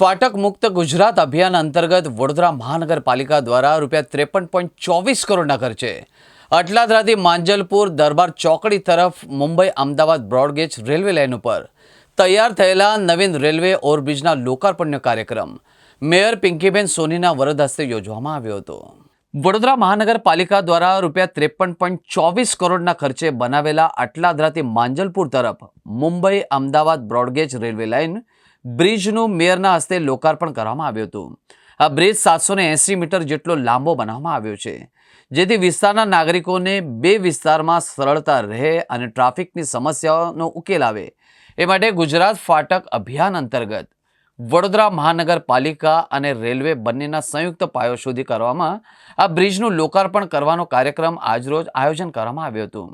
ફાટક મુક્ત ગુજરાત અભિયાન અંતર્ગત વડોદરા મહાનગરપાલિકા દ્વારા રૂપિયા ત્રેપન પોઈન્ટ ચોવીસ કરોડના ખર્ચે અટલાદરાથી માંજલપુર દરબાર ચોકડી તરફ Mumbai Ahmedabad broad gauge railway line ઉપર તૈયાર થયેલા નવીન રેલવે ઓવરબ્રિજના લોકાર્પણનો કાર્યક્રમ મેયર પિંકીબેન સોનીના વરદ હસ્તે યોજવામાં આવ્યો હતો. વડોદરા મહાનગરપાલિકા દ્વારા રૂપિયા ત્રેપન પોઈન્ટ ચોવીસ કરોડના ખર્ચે બનાવેલા અટલાદરાથી માંજલપુર તરફ Mumbai Ahmedabad broad gauge railway line બ્રિજનું મેયરના હસ્તે લોકાર્પણ કરવામાં આવ્યું હતું. આ બ્રિજ સાતસો મીટર જેટલો લાંબો બનાવવામાં આવ્યો છે, જેથી વિસ્તારના નાગરિકોને બે વિસ્તારમાં સરળતા રહે અને ટ્રાફિકની સમસ્યાઓનો ઉકેલ આવે. એ માટે ગુજરાત ફાટક અભિયાન અંતર્ગત વડોદરા મહાનગરપાલિકા અને રેલવે બંનેના સંયુક્ત પાયો શોધી કરવામાં આ બ્રિજનું લોકાર્પણ કરવાનો કાર્યક્રમ આજરોજ આયોજન કરવામાં આવ્યું હતું.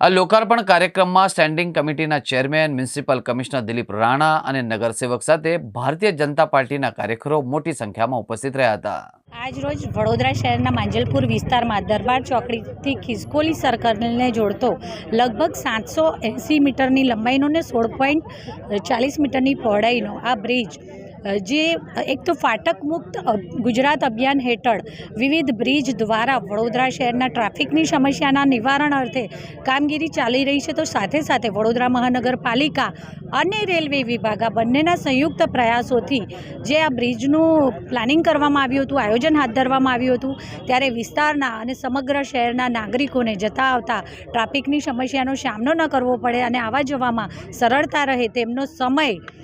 આ લોકાર્પણ કાર્યક્રમમાં સ્ટેન્ડિંગ કમિટીના chairman, municipal commissioner Dilip Rana અને નગરસેવક સાથે ભારતીય જનતા પાર્ટીના કાર્યકરો મોટી સંખ્યામાં ઉપસ્થિત રહ્યા હતા. આજ રોજ વડોદરા શહેરના માંજલપુર વિસ્તારમાં દરબાર ચોકડીથી ખિસકોલી સર્કલને જોડતો લગભગ સાતસો એંસી મીટરની લંબાઈનો ને સોળ પોઈન્ટ ચાલીસ મીટરની પહોળાઈનો આ બ્રિજ જે એક તો ફાટક મુક્ત ગુજરાત અભિયાન હેઠળ વિવિધ બ્રિજ દ્વારા વડોદરા શહેરના ટ્રાફિકની સમસ્યાના નિવારણ અર્થે કામગીરી ચાલી રહી છે. તો સાથે સાથે વડોદરા મહાનગરપાલિકા અને રેલવે વિભાગ આ બંનેના સંયુક્ત પ્રયાસોથી જે આ બ્રિજનું પ્લાનિંગ કરવામાં આવ્યું હતું, આયોજન હાથ ધરવામાં આવ્યું હતું, ત્યારે વિસ્તારના અને સમગ્ર શહેરના નાગરિકોને જતા આવતા ટ્રાફિકની સમસ્યાનો સામનો ન કરવો પડે અને આવવા જવામાં સરળતા રહે તેમનો સમય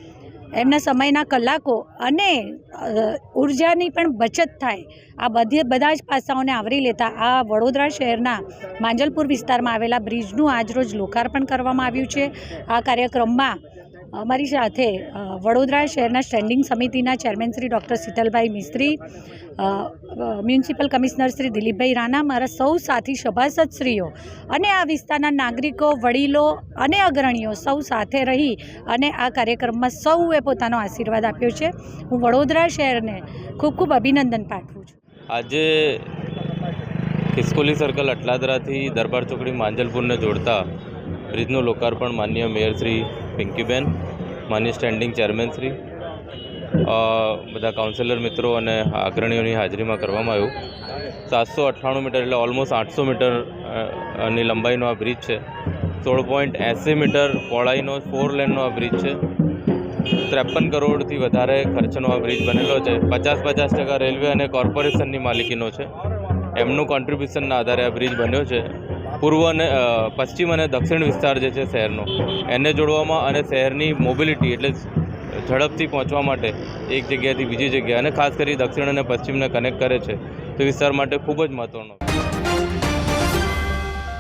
એમના સમયના કલાકો અને ઉર્જાની પણ બચત થાય. આ બધી, બધા જ પાસાઓને આવરી લેતા આ વડોદરા શહેરના માંજલપુર વિસ્તારમાં આવેલા બ્રિજનું આજરોજ લોકાર્પણ કરવામાં આવ્યું છે. આ કાર્યક્રમમાં અમારી સાથે વડોદરા શહેરના સ્ટેન્ડિંગ સમિતિના chairman Shri doctor Shitalbhai Mistry municipal commissioner Shri દિલીપભાઈ રાણા, મારા સૌ સાથી સભાસદશ્રીઓ અને આ વિસ્તારના નાગરિકો, વડીલો અને અગ્રણીઓ સૌ સાથે રહી અને આ કાર્યક્રમમાં સૌએ પોતાનો આશીર્વાદ આપ્યો છે. હું વડોદરા શહેરને ખૂબ ખૂબ અભિનંદન પાઠવું છું. આજે ખિસકોલી સર્કલ અટલાદરાથી દરબાર ચોકડી માંજલપુરને જોડતા બ્રિજનું લોકાર્પણ માન્ય મેયર શ્રી પિંકીબેન માન્ય સ્ટેન્ડિંગ ચેરમેનશ્રી બધા કાઉન્સિલર મિત્રો અને અગ્રણીઓની હાજરીમાં કરવામાં આવ્યું. સાતસો અઠ્ઠાણું મીટર એટલે ઓલમોસ્ટ આઠસો મીટરની લંબાઈનો આ બ્રિજ છે. સોળ પોઈન્ટ એંસી મીટર પહોળાઈનો ફોર લેનનો આ બ્રિજ છે. ત્રેપન કરોડથી વધારે ખર્ચનો આ બ્રિજ બનેલો છે. પચાસ પચાસ ટકા રેલવે અને કોર્પોરેશનની માલિકીનો છે. એમનું કોન્ટ્રીબ્યુશનના આધારે આ બ્રિજ બન્યો છે. પૂર્વ અને પશ્ચિમ અને દક્ષિણ વિસ્તાર જે છે શહેરનો, એને જોડવામાં અને શહેરની મોબિલિટી એટલે ઝડપથી પહોંચવા માટે એક જગ્યાથી બીજી જગ્યાએ, અને ખાસ કરી દક્ષિણ અને પશ્ચિમને કનેક્ટ કરે છે, તે વિસ્તાર માટે ખૂબ જ મહત્ત્વનો